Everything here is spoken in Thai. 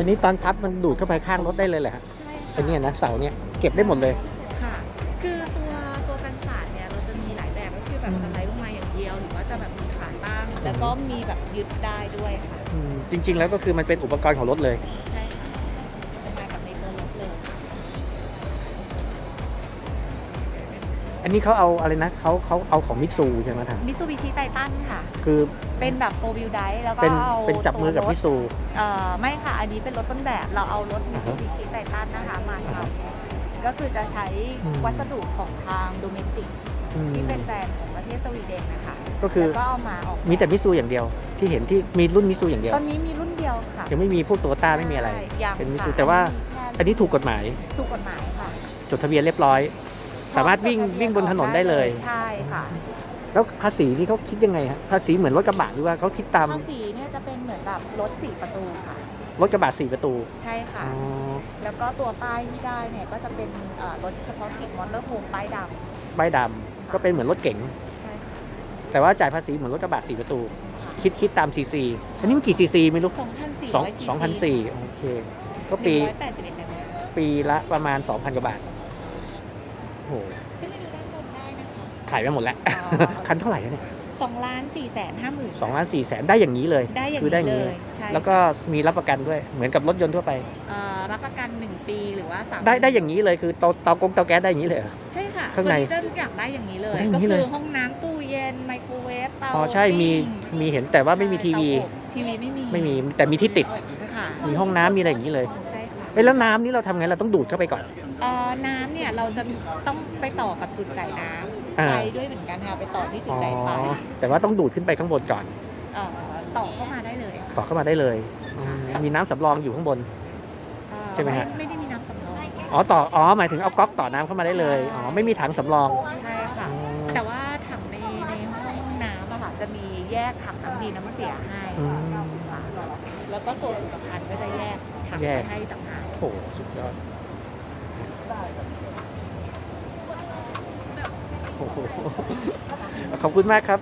อันนี้ตอนพับมันดูดเข้าไปข้างรถได้เลยแหละฮะใช่ไอันค่ะนี้นะเสาเนี่ยเก็บได้หมดเลย ค่ะ คือตัวตัวกันศาสตร์เนี่ยเราจะมีหลายแบบก็คือแบบอืมสไลด์ลงมาอย่างเดียว หรือว่าจะแบบมีขาตั้ง แล้วก็มีแบบยึดได้ด้วยค่ะ อืมจริง ๆ แล้วก็คือมันเป็นอุปกรณ์ของรถเลย อันนี้เขาเอาอะไรนะเขาเขาเอาของมิตซูใช่ไหมทางมิ t ซูบิชิไททันค่ะ คือเป็นแบบโฟวิลไดแล้วก็เป็นเอาเป็นจับมือกับตัวรมิถตซูเอ่อไม่ค่ะ อันนี้เป็นรถต้นแบบเราเอารถมิอ่าตซูฮะบิชิไททันนะคะมาทอ่าฮะำก็คือจะใช้อืมวัสดุของทางโดเมนติกอืมที่เป็นแบรนด์ของประเทศสวีเดนนะคะก็คือแล้วก็เอามาออกมีแต่มิตซูอย่างเดียว ที่เห็นที่มีรุ่นมิตซูอย่างเดียว ตอนนี้มีรุ่นเดียวค่ะยังไม่มีพวกตัวต้าไม่มีอะไรใช่ยังเป็นมิตซูค่ะแต่ว่าแค่อันนี้ถูกกฎหมาย ถูกกฎหมายค่ะ จดทะเบียนเรียบร้อย สามารถวิ่งพอจดทะเวิ่งบนถนนได้เลย ใช่ค่ะแล้วภาษีนี่เขาคิดยังไงฮะภาษีเหมือนรถกระบะหรือว่าเขาคิดตามภาษีเนี่ยจะเป็นเหมือนแบบรถสี่ประตูค่ะ รถกระบะสี่ประตูใช่ค่ะ อ๋อแล้วก็ตัวป้ายที่ได้เนี่ยก็จะเป็นเอ่อรถเฉพาะกิจมอเตอร์โฮมป้ายดใบดำก็เป็นเหมือนรถเก๋งำใช่ค่ะแต่ว่าจ่ายภาษีเหมือนรถกระบะสี่ประตูค่ะคิดคิดตามซีซีอันนี้มันกี่ซีซีไม่รู้สองพันสี่สองสองพันสี่โอเคก็ปีร้อยแปดสิบเอ็ดแรงม้า ปีละประมาณ 2,000 กว่าบาทโอ้โหขึ้นไปดูด้านบนได้นะคะขายไปหมดแล้วอ๋อคันเท่าไหร่อะเนี่ยสองล้านสี่แสนห้าหมื่นสองล้านสี่แสนได้อย่างนี้เลย ได้อย่างคือได้อย่างนี้เลนี้ยใช่แล้วก็มีรับประกันด้วยเหมือนกับรถยนต์ทั่วไปเอ่อรับประกันหนึ่งปีหรือว่าสามได้ได้อย่างนี้เลยคือเตาเตากงเตาแก๊สได้อย่างนี้เลยเหรอใช่ค่ะข้างในเฟอร์นิเจอร์ทุกอย่างได้อย่างนี้เลยได้อย่าก็งนี้เลยคือห้องน้ำตู้เย็นไมโครเวฟเตาอ๋อใช่มีปิ้งมีเห็นแต่ว่าไม่มีทีวีใช่เตาอบทีวีไม่มีไม่มีแต่มีที่ติดค่ะมีห้องน้ำมีอะไรอย่างนี้เลยใช่ค่ะเอ้ยแล้วน้ำนี่เราทำไงเราต้องดูดเข้าไปก่อน เอ่อน้ำเนี่ยเราจะต้องไปต่อกับจุดจ่ายน้ำอ่า ไฟด้วยเหมือนกันค่ะไปต่อที่จุดจ่ายไฟอ๋อแต่ว่าต้องดูดขึ้นไปข้างบนก่อน เอ่อต่อเข้ามาได้เลยต่อเข้ามาได้เลยอืมมีน้ำสำรองอยู่ข้างบน เอ่อใช่ไหมฮะ ไม่ได้มีน้ำสำรองอ๋อต่ออ๋อหมายถึงเอาก๊อกต่อน้ำเข้ามาได้เลยอ๋อไม่มีถังสำรองใช่ค่ะอ๋อแต่ว่าถังในในห้องน้ำอะค่ะจะมีแยกถังน้ำดีน้ำเสียให้อืม ค่ะแล้วก็ตัวสุขภัณฑ์ก็จะแยกถังแยกไว้ให้ต่างหากโอ้โหสุดยอด ขอบคุณมากครับ